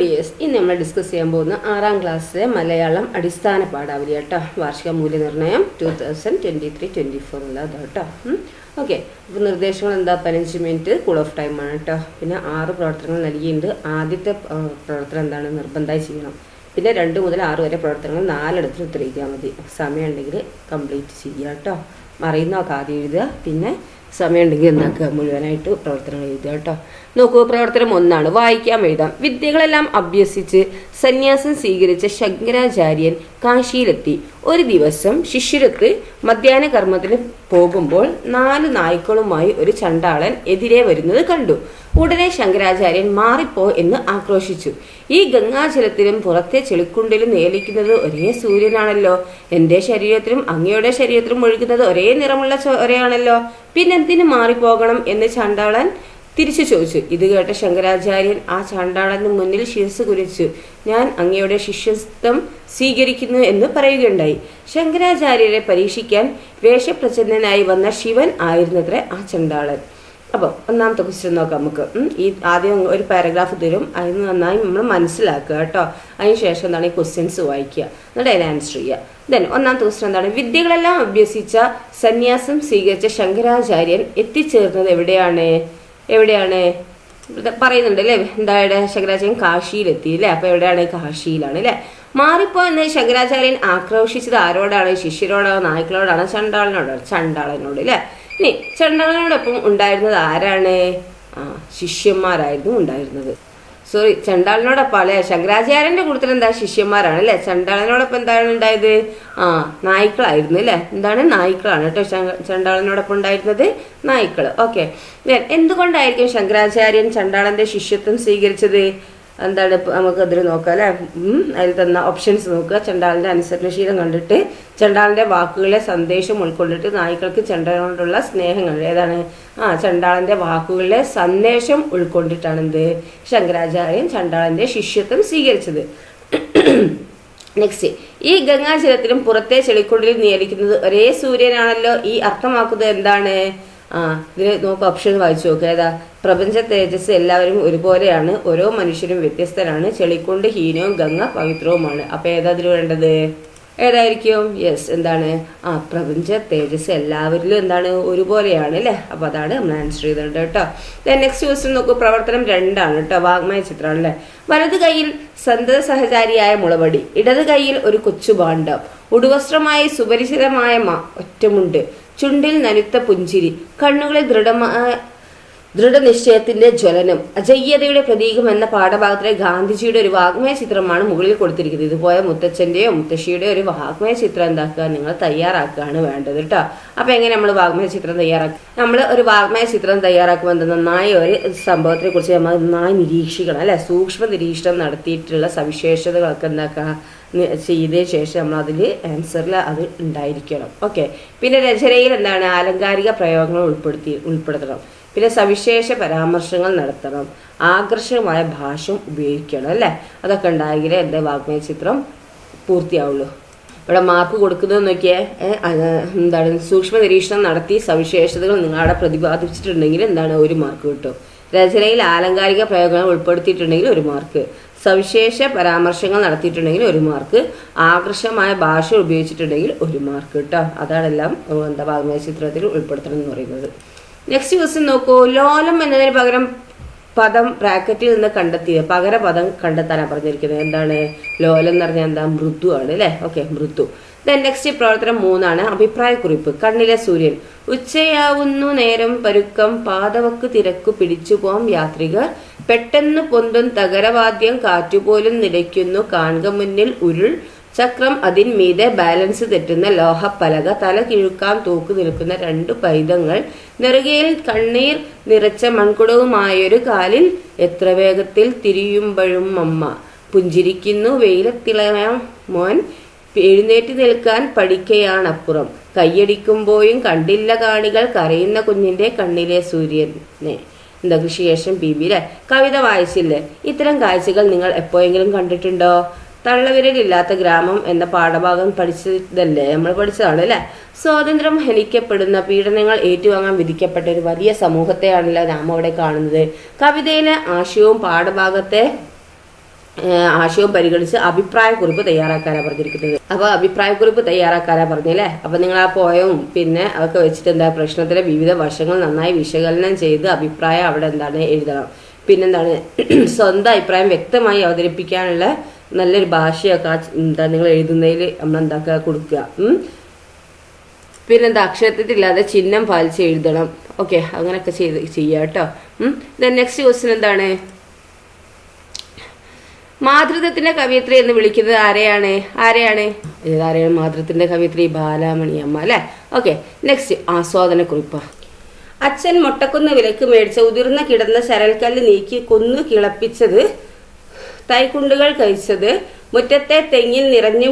Dears ഇന്ന് നമ്മൾ discuss ചെയ്യാൻ പോകുന്ന ആറാം ക്ലാസ്സിലെ മലയാളം അടിസ്ഥാന പാഠാവലി കേട്ടോ വാർഷിക മൂല്യനിർണയം two thousand twenty three twenty four ഉള്ളത് കേട്ടോ ഓക്കെ അപ്പോൾ നിർദ്ദേശങ്ങൾ എന്താ? പതിനഞ്ച് മിനിറ്റ് കൂൾ ഓഫ് ടൈം ആണ് കേട്ടോ പിന്നെ ആറ് പ്രവർത്തനങ്ങൾ നൽകിയിട്ടുണ്ട്. ആദ്യത്തെ പ്രവർത്തനം എന്താണ്? നിർബന്ധമായി ചെയ്യണം. പിന്നെ രണ്ട് മുതൽ ആറ് വരെ പ്രവർത്തനങ്ങൾ നാലിടത്തിൽ ഉത്തരവിക്കാൻ മതി. സമയം ഉണ്ടെങ്കിൽ കംപ്ലീറ്റ് ചെയ്യുക കേട്ടോ മറിയുന്നതൊക്കെ ആദ്യം എഴുതുക. പിന്നെ സമയം ഉണ്ടെങ്കിൽ എന്താക്കുക? മുഴുവനായിട്ട് പ്രവർത്തനങ്ങൾ എഴുതുക കേട്ടോ. നോക്കൂ പ്രവർത്തനം ഒന്നാണ്. വായിക്കാം എഴുതാം. വിദ്യകളെല്ലാം അഭ്യസിച്ച് സന്യാസം സ്വീകരിച്ച ശങ്കരാചാര്യൻ കാശിയിലെത്തി. ഒരു ദിവസം ശിഷ്യരത്ത് മധ്യാഹ്ന കർമ്മത്തിന് പോകുമ്പോൾ നാല് നായ്ക്കളുമായി ഒരു ചണ്ടാളൻ എതിരെ വരുന്നത് കണ്ടു. ഉടനെ ശങ്കരാചാര്യൻ മാറിപ്പോ എന്ന് ആക്രോശിച്ചു. ഈ ഗംഗാജലത്തിലും പുറത്തെ ചെളിക്കുണ്ടിലും നേലിക്കുന്നത് ഒരേ സൂര്യനാണല്ലോ. എന്റെ ശരീരത്തിലും അങ്ങയുടെ ശരീരത്തിലും ഒഴുകുന്നത് ഒരേ നിറമുള്ള ചോരയാണല്ലോ പിന്നെന്തിനു മാറിപ്പോകണം എന്ന് ചണ്ടാളൻ തിരിച്ചു ചോദിച്ചു. ഇത് കേട്ട ശങ്കരാചാര്യൻ ആ ചാണ്ടാളന് മുന്നിൽ ശിരസ് കുരിച്ചു ഞാൻ അങ്ങയുടെ ശിഷ്യത്വം സ്വീകരിക്കുന്നു എന്ന് പറയുകയുണ്ടായി. ശങ്കരാചാര്യരെ പരീക്ഷിക്കാൻ വേഷപ്രചന്നനായി വന്ന ശിവൻ ആയിരുന്നത്രേ ആ ചണ്ടാളൻ. അപ്പോൾ ഒന്നാമത്തെ ക്വസ്റ്റ്യൻ നോക്കാം നമുക്ക്. ഈ ആദ്യം ഒരു പാരഗ്രാഫ് തരും. അതിന് നന്നായി നമ്മൾ മനസ്സിലാക്കുക കേട്ടോ. അതിന് ശേഷം എന്താണ് ഈ ക്വസ്റ്റ്യൻസ് വായിക്കുക. എന്നിട്ട് അതിന് ആൻസർ ചെയ്യുക. ദെൻ ഒന്നാമത്തെ ക്വസ്റ്റ്യൻ എന്താണ്? വിദ്യകളെല്ലാം അഭ്യസിച്ച സന്യാസം സ്വീകരിച്ച ശങ്കരാചാര്യൻ എത്തിച്ചേർന്നത് എവിടെയാണ്? എവിടെയാണ്? പറയുന്നുണ്ട് അല്ലേ? എന്തായുടെ ശങ്കരാചാര്യൻ കാശിയിലെത്തി അല്ലേ? അപ്പൊ എവിടെയാണ് കാശിയിലാണ് അല്ലേ? മാറിപ്പോ എന്ന് ശങ്കരാചാര്യൻ ആക്രോശിച്ചത് ആരോടാണ്? ശിഷ്യരോടോ നായ്ക്കളോടാണോ? ചണ്ടാളനോടോ? ചണ്ടാളനോട് അല്ലേ? ഇനി ചണ്ടാളനോടൊപ്പം ഉണ്ടായിരുന്നത് ആരാണ്? ആ ശിഷ്യന്മാരായിരുന്നു ഉണ്ടായിരുന്നത്. സോറി ചണ്ടാളിനോടൊപ്പം അല്ലെ? ശങ്കരാചാര്യന്റെ കൂട്ടത്തിൽ എന്താ ശിഷ്യന്മാരാണ് അല്ലെ? ചണ്ടാളിനോടൊപ്പം എന്താണ് ഉണ്ടായത്? ആ നായ്ക്കളായിരുന്നു അല്ലെ? എന്താണ് നായ്ക്കളാണ് കേട്ടോ ചണ്ടാളിനോടൊപ്പം ഉണ്ടായിരുന്നത്? നായ്ക്കൾ. ഓക്കെ. എന്തുകൊണ്ടായിരിക്കും ശങ്കരാചാര്യൻ ചണ്ടാളന്റെ ശിഷ്യത്വം സ്വീകരിച്ചത്? എന്താണ് നമുക്ക് അതിൽ നോക്കാം അല്ലെ? അതിൽ തന്ന ഓപ്ഷൻസ് നോക്കുക. ചണ്ടാളിന്റെ അനുസരണശീലം കണ്ടിട്ട് ചണ്ടാളിന്റെ വാക്കുകളെ സന്ദേശം ഉൾക്കൊണ്ടിട്ട് നായ്ക്കൾക്ക് ചണ്ടാളിനോടുള്ള സ്നേഹങ്ങൾ ഏതാണ്? ആ ചണ്ടാളന്റെ വാക്കുകളിലെ സന്ദേശം ഉൾക്കൊണ്ടിട്ടാണ് എന്ത്? ശങ്കരാചാര്യൻ ചണ്ടാളന്റെ ശിഷ്യത്വം സ്വീകരിച്ചത്. നെക്സ്റ്റ് ഈ ഗംഗാജലത്തിലും പുറത്തെ ചെളിക്കുണ്ടിലും നിയലിക്കുന്നത് ഒരേ സൂര്യനാണല്ലോ. ഈ അർത്ഥമാക്കുന്നത് എന്താണ്? ആ ഇതിൽ നമുക്ക് ഓപ്ഷൻ വായിച്ചു നോക്കുക ഏതാ? പ്രപഞ്ച തേജസ് എല്ലാവരും ഒരുപോലെയാണ്. ഓരോ മനുഷ്യരും വ്യത്യസ്തരാണ്. ചെളിക്കൊണ്ട് ഹീനവും ഗംഗ പവിത്രവുമാണ്. അപ്പൊ ഏതാ ഇതിൽ വേണ്ടത്? ഏതായിരിക്കും? യെസ് എന്താണ്? ആ പ്രപഞ്ച തേജസ് എല്ലാവരിലും എന്താണ്? ഒരുപോലെയാണ് അല്ലേ? അപ്പൊ അതാണ് നമ്മൾ ആൻസർ ചെയ്തിട്ടുണ്ട് കേട്ടോ. നെക്സ്റ്റ് ക്വസ്റ്റ്യൻ നോക്കൂ. പ്രവർത്തനം രണ്ടാണ് കേട്ടോ. വാഗ്മയ ചിത്രമാണ് അല്ലേ? വലത് കൈയിൽ സന്തത സഹചാരിയായ മുളവടി ഇടത് കൈയിൽ ഒരു കൊച്ചു ഭാണ്ഡം ഉടുവസ്ത്രമായി സുപരിചിതമായ ഒറ്റമുണ്ട്. ചുണ്ടിൽ നനുത്ത പുഞ്ചിരി. കണ്ണുകളെ ദൃഢമായ ദൃഢനിശ്ചയത്തിന്റെ ജ്വലനം അജയ്യതയുടെ പ്രതീകം എന്ന പാഠഭാഗത്തിലെ ഗാന്ധിജിയുടെ ഒരു വാഗ്മയ ചിത്രമാണ് മുകളിൽ കൊടുത്തിരിക്കുന്നത്. ഇതുപോലെ മുത്തച്ഛന്റെയോ മുത്തശ്ശിയുടെയോ ഒരു വാഗ്മയ ചിത്രം എന്താക്കുക? നിങ്ങൾ തയ്യാറാക്കുകയാണ് വേണ്ടത് കേട്ടോ അപ്പൊ എങ്ങനെ നമ്മൾ വാഗ്മയ ചിത്രം തയ്യാറാക്കുക നമ്മൾ ഒരു വാഗ്മയ ചിത്രം തയ്യാറാക്കുമ്പോൾ എന്താ നന്നായി ഒരു സംഭവത്തെ കുറിച്ച് നമ്മൾ നന്നായി നിരീക്ഷിക്കണം അല്ലെ? സൂക്ഷ്മ നിരീക്ഷണം നടത്തിയിട്ടുള്ള സവിശേഷതകളൊക്കെ എന്താക്കുക? ചെയ്ത ശേഷം നമ്മൾ അതിൽ ആൻസറിൽ അത് ഉണ്ടായിരിക്കണം. ഓക്കെ പിന്നെ രചനയിൽ എന്താണ്? ആലങ്കാരിക പ്രയോഗങ്ങൾ ഉൾപ്പെടുത്തി ഉൾപ്പെടുത്തണം. പിന്നെ സവിശേഷ പരാമർശങ്ങൾ നടത്തണം. ആകർഷകമായ ഭാഷ ഉപയോഗിക്കണം അല്ലേ? അതൊക്കെ ഉണ്ടായെങ്കിലേ എന്റെ വാഗ്മയ ചിത്രം പൂർത്തിയാവുള്ളൂ. ഇവിടെ മാർക്ക് കൊടുക്കുന്നത് നോക്കിയേ എന്താണ് സൂക്ഷ്മ നിരീക്ഷണം നടത്തി സവിശേഷതകൾ നിങ്ങളവിടെ പ്രതിപാദിച്ചിട്ടുണ്ടെങ്കിൽ എന്താണ് ഒരു മാർക്ക് കിട്ടും. രചനയിൽ ആലങ്കാരിക പ്രയോഗങ്ങൾ ഉൾപ്പെടുത്തിയിട്ടുണ്ടെങ്കിൽ ഒരു മാർക്ക് സവിശേഷ പരാമർശങ്ങൾ നടത്തിയിട്ടുണ്ടെങ്കിൽ ഒരു മാർക്ക് ആകർഷകമായ ഭാഷ ഉപയോഗിച്ചിട്ടുണ്ടെങ്കിൽ ഒരു മാർക്ക് കേട്ടോ. അതാണെല്ലാം എന്താ വാഗ്മയ ചിത്രത്തിൽ ഉൾപ്പെടുത്തണം എന്ന് പറയുന്നത്. നെക്സ്റ്റ് ക്വസ്റ്റ്യൻ നോക്കൂ. ലോലം എന്നതിന് പകരം പദം ബ്രാക്കറ്റിൽ നിന്ന് കണ്ടെത്തിയത്. പകര പദം കണ്ടെത്താനാണ് പറഞ്ഞിരിക്കുന്നത്. എന്താണ്? ലോലം എന്ന് പറഞ്ഞാൽ എന്താ? മൃദു ആണ് അല്ലേ? ഓക്കെ മൃദു. ദെൻ നെക്സ്റ്റ് പ്രവർത്തനം മൂന്നാണ്. അഭിപ്രായക്കുറിപ്പ്. കണ്ണിലെ സൂര്യൻ. ഉച്ചയാവുന്നു നേരം പരുക്കം. പാതവക്ക് തിരക്കു പിടിച്ചു പോം യാത്രികർ. പെട്ടെന്ന് പൊന്തും തകരവാദ്യം കാറ്റുപോലും നിലയ്ക്കുന്നു. കാൺക മുന്നിൽ ഉരുൾ ചക്രം അതിന്മീതെ ബാലൻസ് തെറ്റുന്ന ലോഹപ്പലക തല കിഴുക്കാൻ തൂക്കു നിൽക്കുന്ന രണ്ട് പൈതങ്ങൾ നെറുകയിൽ കണ്ണീർ നിറച്ച മൺകുടവുമായൊരു കാലിൽ എത്ര വേഗത്തിൽ തിരിയുമ്പോഴും അമ്മ. പുഞ്ചിരിക്കുന്നു വെയിലത്തിളയ മോൻ. എഴുന്നേറ്റ് നിൽക്കാൻ പഠിക്കയാണപ്പുറം. കയ്യടിക്കുമ്പോഴും കണ്ടില്ല കാണികൾ കരയുന്ന കുഞ്ഞിന്റെ കണ്ണിലെ സൂര്യനെ. എന്താ കൃഷിശേഷം ബി ബി അല്ലെ കവിത വായിച്ചില്ലേ? ഇത്തരം കാഴ്ചകൾ നിങ്ങൾ എപ്പോഴെങ്കിലും കണ്ടിട്ടുണ്ടോ? തള്ളവിരലില്ലാത്ത ഗ്രാമം എന്ന പാഠഭാഗം പഠിച്ചതല്ലേ? നമ്മൾ പഠിച്ചതാണ് അല്ലേ? സ്വാതന്ത്ര്യം ഹനിക്കപ്പെടുന്ന പീഡനങ്ങൾ ഏറ്റുവാങ്ങാൻ വിധിക്കപ്പെട്ട ഒരു വലിയ സമൂഹത്തെയാണല്ലോ നാം അവിടെ കാണുന്നത്. കവിതയിലെ ആശയവും പാഠഭാഗത്തെ ആശയവും പരിഗണിച്ച് അഭിപ്രായക്കുറിപ്പ് തയ്യാറാക്കാനാണ് പറഞ്ഞിരിക്കുന്നത്. അപ്പൊ അഭിപ്രായക്കുറിപ്പ് തയ്യാറാക്കാനാണ് പറഞ്ഞല്ലേ അപ്പൊ നിങ്ങൾ ആ പോയവും പിന്നെ അതൊക്കെ വെച്ചിട്ട് എന്താ പ്രശ്നത്തിലെ വിവിധ വശങ്ങൾ നന്നായി വിശകലനം ചെയ്ത് അഭിപ്രായം അവിടെ എന്താണ് എഴുതണം. പിന്നെന്താണ്? സ്വന്തം അഭിപ്രായം വ്യക്തമായി അവതരിപ്പിക്കാനുള്ള നല്ലൊരു ഭാഷയൊക്കെ എന്താ നിങ്ങൾ എഴുതുന്നതിൽ നമ്മൾ എന്താക്കുക കൊടുക്കുക. പിന്നെന്താ അക്ഷരത്തിലില്ലാതെ ചിഹ്നം പാലിച്ച് എഴുതണം. ഓക്കെ അങ്ങനെയൊക്കെ ചെയ്ത് ചെയ്യുക കേട്ടോ. നെക്സ്റ്റ് ക്വസ്റ്റ്യൻ എന്താണ്? മാതൃത്വത്തിന്റെ കവിയത്രി എന്ന് വിളിക്കുന്നത് ആരെയാണ്? ആരെയാണ്? ഏതാരെയാണ് മാതൃത്വത്തിന്റെ കവിയത്രി ബാലാമണിയമ്മ അല്ലെ? ഓക്കെ നെക്സ്റ്റ് ആസ്വാദന കുറിപ്പ്. അച്ഛൻ മുട്ടക്കുന്ന് വിലക്ക് മേടിച്ച ഉതിർന്ന കിടന്ന ശരൽക്കല്ല് നീക്കി കൊന്നു കിളപ്പിച്ചത് തൈക്കുണ്ടുകൾ കഴിച്ചത് മുറ്റത്തെ തെങ്ങിൽ നിറഞ്ഞു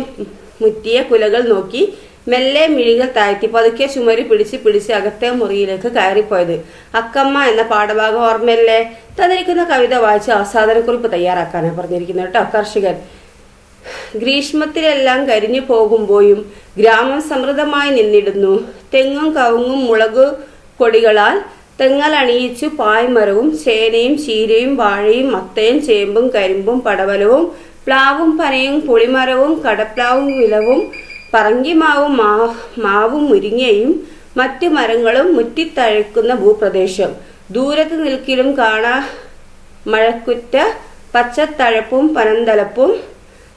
മുറ്റിയ കുലകൾ നോക്കി മെല്ലെ മിഴികൾ താഴ്ത്തി പതുക്കെ ചുമരി പിടിച്ച് പിടിച്ച് അകത്തെ മുറിയിലേക്ക് കയറിപ്പോയത്. അക്കമ്മ എന്ന പാഠഭാഗം ഓർമ്മയല്ലേ? തന്നിരിക്കുന്ന കവിത വായിച്ച് ആസ്വാദനക്കുറിപ്പ് തയ്യാറാക്കാനാണ് പറഞ്ഞിരിക്കുന്നത് കേട്ടോ കർഷകൻ. ഗ്രീഷ്മത്തിലെല്ലാം കരിഞ്ഞു പോകുമ്പോഴും ഗ്രാമം സമൃദ്ധമായി നിന്നിടുന്നു. തെങ്ങും കവുങ്ങും മുളക് കൊടികളാൽ തെങ്ങൽ അണിയിച്ചു പായ്മരവും ചേനയും ചീരയും വാഴയും മത്തയും ചേമ്പും കരിമ്പും പടവലവും പ്ലാവും പനയും പുളിമരവും കടപ്ലാവും വിലവും പറങ്കിമാവും മാവും മുരിങ്ങയും മറ്റു മരങ്ങളും മുറ്റിത്തഴക്കുന്ന ഭൂപ്രദേശം. ദൂരത്ത് നിൽക്കിലും കാണാ മഴക്കുറ്റ പച്ചത്തഴപ്പും പനന്തലപ്പും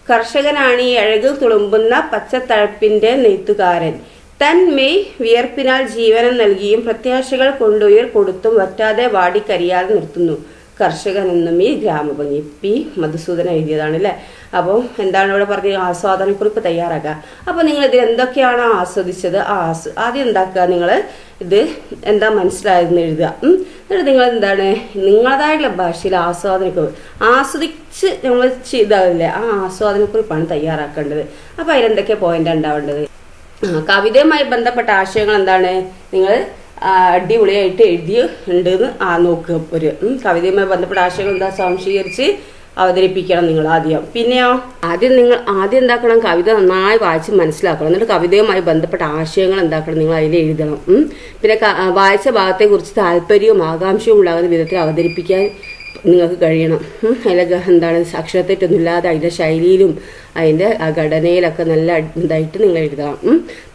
കർഷകനാണ് ഈ അഴകിൽ തുളുമ്പുന്ന പച്ചത്തഴപ്പിന്റെ നെയ്ത്തുകാരൻ. തൻ മെയ് വിയർപ്പിനാൽ ജീവനം നൽകിയും പ്രത്യാശകൾ കൊണ്ടുയർ കൊടുത്തും വറ്റാതെ വാടിക്കരിയാതെ നിർത്തുന്നു. കർഷകൻ എന്നും ഈ ഗ്രാമഭംഗി. പി മധുസൂദന എഴുതിയതാണ് അല്ലേ അപ്പോൾ എന്താണ് ഇവിടെ പറഞ്ഞത് ആസ്വാദനക്കുറിപ്പ് തയ്യാറാക്കുക. അപ്പോൾ നിങ്ങൾ ഇതിൽ എന്തൊക്കെയാണ് ആസ്വദിച്ചത്? ആസ് ആദ്യം എന്താക്കുക? നിങ്ങൾ ഇത് എന്താ മനസ്സിലായതെന്ന് എഴുതുക. എന്നിട്ട് നിങ്ങൾ എന്താണ്? നിങ്ങളതായിട്ടുള്ള ഭാഷയിൽ ആസ്വാദനക്കുറിപ്പ് ആസ്വദിച്ച് നമ്മൾ ചെയ്താവില്ലേ ആ ആസ്വാദനക്കുറിപ്പാണ് തയ്യാറാക്കേണ്ടത്. അപ്പോൾ അതിലെന്തൊക്കെ പോയിന്റ് ഉണ്ടാവേണ്ടത്? കവിതയുമായി ബന്ധപ്പെട്ട ആശയങ്ങൾ എന്താണ്? നിങ്ങൾ അടിപൊളിയായിട്ട് എഴുതി ഉണ്ടെന്ന് ആ നോക്കുക ഒരു കവിതയുമായി ബന്ധപ്പെട്ട ആശയങ്ങൾ എന്താ സംശീകരിച്ച് അവതരിപ്പിക്കണം നിങ്ങൾ ആദ്യം. പിന്നെയോ? ആദ്യം നിങ്ങൾ ആദ്യം എന്താക്കണം? കവിത നന്നായി വായിച്ച് മനസ്സിലാക്കണം. എന്നിട്ട് കവിതയുമായി ബന്ധപ്പെട്ട ആശയങ്ങൾ എന്താക്കണം? നിങ്ങൾ അതിൽ എഴുതണം. പിന്നെ വായിച്ച ഭാഗത്തെക്കുറിച്ച് താല്പര്യവും ആകാംക്ഷയും ഉണ്ടാകുന്ന വിധത്തിൽ അവതരിപ്പിക്കാൻ നിങ്ങൾക്ക് കഴിയണം. അതിലെ എന്താണ് അക്ഷരത്തെറ്റൊന്നുമില്ലാതെ അതിന്റെ ശൈലിയിലും അതിന്റെ ആ ഘടനയിലൊക്കെ നല്ല ഇതായിട്ട് നിങ്ങൾ എഴുതാം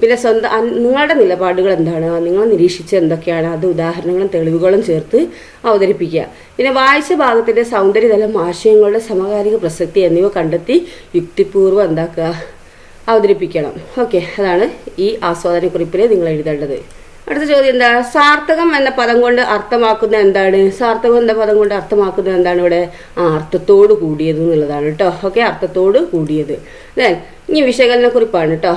പിന്നെ സ്വന്തം നിങ്ങളുടെ നിലപാടുകൾ എന്താണ്? നിങ്ങൾ നിരീക്ഷിച്ച എന്തൊക്കെയാണ്? അത് ഉദാഹരണങ്ങളും തെളിവുകളും ചേർത്ത് അവതരിപ്പിക്കുക. പിന്നെ വായിച്ച ഭാഗത്തിന്റെ സൗന്ദര്യതലം ആശയങ്ങളുടെ സമകാലിക പ്രസക്തി എന്നിവ കണ്ടെത്തി യുക്തിപൂർവം എന്താക്കുക? അവതരിപ്പിക്കണം. ഓക്കെ അതാണ് ഈ ആസ്വാദനക്കുറിപ്പിൽ നിങ്ങൾ എഴുതേണ്ടത്. അടുത്ത ചോദ്യം എന്താ? സാർത്ഥകം എന്ന പദം കൊണ്ട് അർത്ഥമാക്കുന്നത് എന്താണ്? സാർത്ഥകം എന്ന പദം കൊണ്ട് അർത്ഥമാക്കുന്നത് എന്താണ് ഇവിടെ? ആ അർത്ഥത്തോട് കൂടിയത് എന്നുള്ളതാണ് കേട്ടോ ഓക്കെ അർത്ഥത്തോട് കൂടിയത്. അല്ലേ ഇനി വിശകലന കുറിപ്പാണ് കേട്ടോ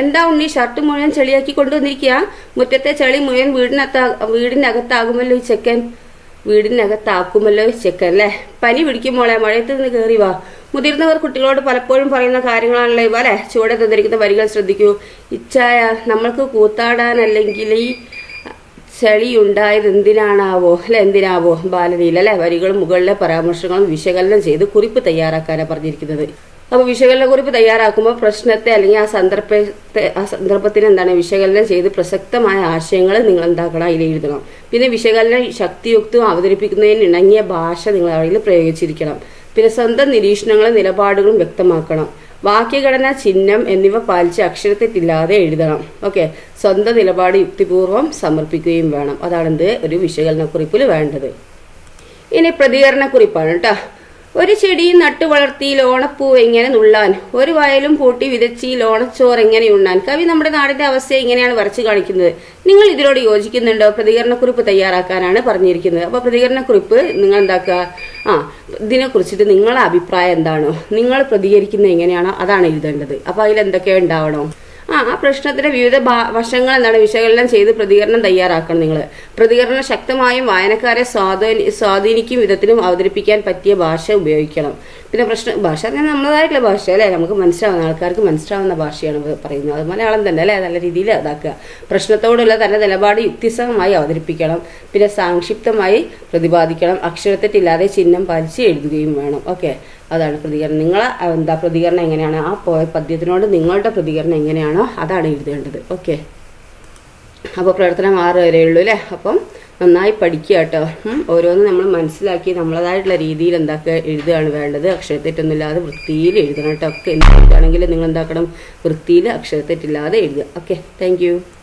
എന്താ ഉണ്ണി ഷർട്ട് മുഴുവൻ ചെളിയാക്കി കൊണ്ടുവന്നിരിക്കുക? മുറ്റത്തെ ചെളി മുഴുവൻ വീടിനകത്താ വീടിനകത്താകുമല്ലോ ഈ ചെക്കൻ? വീടിനകത്താക്കുമല്ലോ അല്ലേ പനി പിടിക്കും മോളെ മഴയത്ത് നിന്ന് കയറി വാ. മുതിർന്നവർ കുട്ടികളോട് പലപ്പോഴും പറയുന്ന കാര്യങ്ങളാണല്ലോ ഇവ അല്ലെ? ചുവടെ തന്നിരിക്കുന്ന വരികൾ ശ്രദ്ധിക്കൂ. ഇച്ഛായ നമ്മൾക്ക് കൂത്താടാനല്ലെങ്കിൽ ഈ ചളി ഉണ്ടായത് എന്തിനാണാവോ? അല്ലെ എന്തിനാവോ? ബാലനീല അല്ലെ? വരികളും മുകളിലെ പരാമർശങ്ങളും വിശകലനം ചെയ്ത് കുറിപ്പ് തയ്യാറാക്കാനാണ് പറഞ്ഞിരിക്കുന്നത്. അപ്പോൾ വിശകലന കുറിപ്പ് തയ്യാറാക്കുമ്പോൾ പ്രശ്നത്തെ അല്ലെങ്കിൽ ആ സന്ദർഭത്തെ ആ സന്ദർഭത്തിന് എന്താണ് വിശകലനം ചെയ്ത് പ്രസക്തമായ ആശയങ്ങൾ നിങ്ങൾ എന്താക്കണം അതിൽ എഴുതണം. പിന്നെ വിശകലന ശക്തിയുക്തവും അവതരിപ്പിക്കുന്നതിന് ഇണങ്ങിയ ഭാഷ നിങ്ങൾ അതിൽ പ്രയോഗിച്ചിരിക്കണം. പിന്നെ സ്വന്തം നിരീക്ഷണങ്ങളും നിലപാടുകളും വ്യക്തമാക്കണം. വാക്യഘടന ചിഹ്നം എന്നിവ പാലിച്ച് അക്ഷരത്തെറ്റില്ലാതെ എഴുതണം. ഓക്കെ? സ്വന്തം നിലപാട് യുക്തിപൂർവം സമർപ്പിക്കുകയും വേണം. അതാണെന്ത് ഒരു വിശകലനക്കുറിപ്പിൽ വേണ്ടത്. ഇനി പ്രതികരണക്കുറിപ്പാണ് കേട്ടോ. ഒരു ചെടി നട്ടു വളർത്തി ലോണപ്പൂ എങ്ങനെ നുള്ളാൻ? ഒരു വയലും പൂട്ടി വിതച്ചി ലോണച്ചോറ് എങ്ങനെ ഉണ്ണാൻ? കവി നമ്മുടെ നാടിന്റെ അവസ്ഥ ഇങ്ങനെയാണ് വരച്ചു കാണിക്കുന്നത്? നിങ്ങൾ ഇതിനോട് യോജിക്കുന്നുണ്ടോ? പ്രതികരണക്കുറിപ്പ് തയ്യാറാക്കാനാണ് പറഞ്ഞിരിക്കുന്നത്. അപ്പോൾ പ്രതികരണക്കുറിപ്പ് നിങ്ങൾ എന്താക്കുക ആ ഇതിനെക്കുറിച്ചിട്ട് നിങ്ങളുടെ അഭിപ്രായം എന്താണോ? നിങ്ങൾ പ്രതികരിക്കുന്നത് എങ്ങനെയാണോ അതാണ് എഴുതേണ്ടത്. അപ്പോൾ അതിൽ എന്തൊക്കെ ഉണ്ടാവണം? ആ ആ പ്രശ്നത്തിന്റെ വിവിധ വശങ്ങൾ എന്താണ് വിശകലനം ചെയ്ത് പ്രതികരണം തയ്യാറാക്കണം നിങ്ങൾ പ്രതികരണം ശക്തമായും വായനക്കാരെ സ്വാധീനി സ്വാധീനിക്കും വിധത്തിലും അവതരിപ്പിക്കാൻ പറ്റിയ ഭാഷ ഉപയോഗിക്കണം. പിന്നെ പ്രശ്ന ഭാഷ പറഞ്ഞാൽ നമ്മളതായിട്ടുള്ള ഭാഷ അല്ലേ? നമുക്ക് മനസ്സിലാവുന്ന ആൾക്കാർക്ക് മനസ്സിലാവുന്ന ഭാഷയാണ് പറയുന്നത്. അത് മലയാളം തന്നെ അല്ലേ? നല്ല രീതിയിൽ ഇതാക്കുക. പ്രശ്നത്തോടുള്ള തന്റെ നിലപാട് യുക്തിസഹമായി അവതരിപ്പിക്കണം. പിന്നെ സംക്ഷിപ്തമായി പ്രതിപാദിക്കണം. അക്ഷരത്തെറ്റില്ലാതെ ചിഹ്നം പാലിച്ച് എഴുതുകയും വേണം. ഓക്കെ. അതാണ് പ്രതികരണം. നിങ്ങൾ എന്താ പ്രതികരണം എങ്ങനെയാണ്? ആ പോയ പദ്യത്തിനോട് നിങ്ങളുടെ പ്രതികരണം എങ്ങനെയാണോ അതാണ് എഴുതേണ്ടത്. ഓക്കെ. അപ്പോൾ പ്രവർത്തനം ആറ് ഉള്ളൂ അല്ലേ? അപ്പം നന്നായി പഠിക്കുക കേട്ടോ. ഓരോന്ന് നമ്മൾ മനസ്സിലാക്കി നമ്മളതായിട്ടുള്ള രീതിയിൽ എന്താക്കുക എഴുതുകയാണ് വേണ്ടത്. അക്ഷരത്തെറ്റൊന്നുമില്ലാതെ വൃത്തിയിൽ എഴുതണം കേട്ടോ. ഒക്കെ എന്താണെങ്കിലും നിങ്ങൾ എന്താക്കണം വൃത്തിയിൽ അക്ഷരത്തെറ്റില്ലാതെ എഴുതുക. ഓക്കെ. താങ്ക്